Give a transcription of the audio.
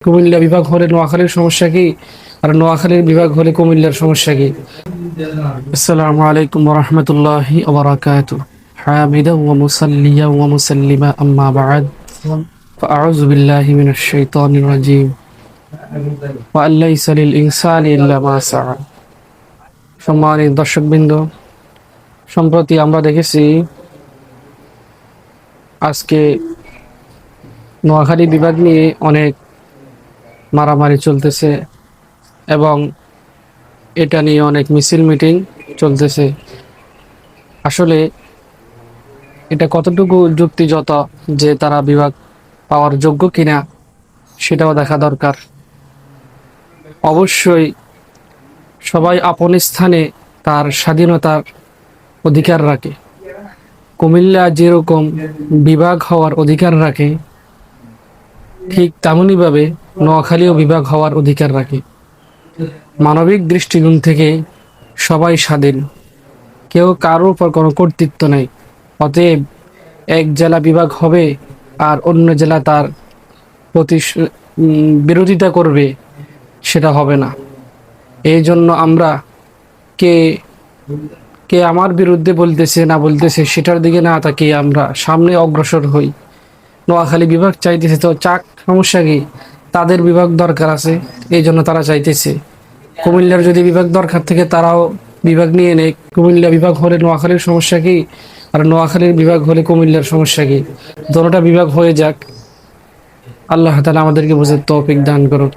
কুমিল্লা বিভাগ হলে নোয়াখালীর সমস্যা কি আর নোয়াখালীর বিভাগ হলে কুমিল্লার সমস্যা কি আসসালামু আলাইকুম রহমতুল্লাহি ওবরাকাতু حامدا ومصليا ومسلما أما بعد فأعوذ بالله من الشيطان الرجيم وأن ليس للإنسان إلا ما سعى সম্মানিত দর্শকবৃন্দ সম্প্রতি আমরা দেখেছি আজকে নোয়াখালী বিভাগ নিয়ে অনেক মারামারি চলতেছে এবং এটা নিয়ে অনেক মিছিল মিটিং চলতেছে। আসলে এটা কতটুকু যুক্তিযত যে তারা বিভাগ পাওয়ার যোগ্য কিনা সেটাও দেখা দরকার। অবশ্যই সবাই আপন স্থানে তার স্বাধীনতার অধিকার রাখে। কুমিল্লা যেরকম বিভাগ হওয়ার অধিকার রাখে ঠিক তেমনইভাবে নোয়াখালীও বিভাগ হওয়ার অধিকার রাখে। মানবিক দৃষ্টিকোণ থেকে সবাই স্বাধীন। কেউ কারোর উপর কোনো কর্তৃত্ব নেই। অতএব এক জেলা বিভাগ হবে আর অন্য জেলা তার প্রতি বিরোধিতা করবে সেটা হবে না। এই জন্য আমরা কে কে আমার বিরুদ্ধে বলতেছে না বলতেছে সেটার দিকে না তাকিয়ে আমরা সামনে অগ্রসর হই। নোয়াখালী বিভাগ চাইতেছে। তো চাক সমস্যা কি? তাদের বিভাগ দরকার আছে, এই জন্য তারা চাইতেছে। কুমিল্লার যদি বিভাগ দরকার থেকে, তারাও বিভাগ নিয়ে নেয় কুমিল্লা বিভাগ হলে নোয়াখালীর সমস্যা কি? আর নোয়াখালীর বিভাগ হলে কুমিল্লার সমস্যা কি? দোনোটা বিভাগ হয়ে যাক। আল্লাহ তালা আমাদেরকে বুঝে তৌফিক দান করুক।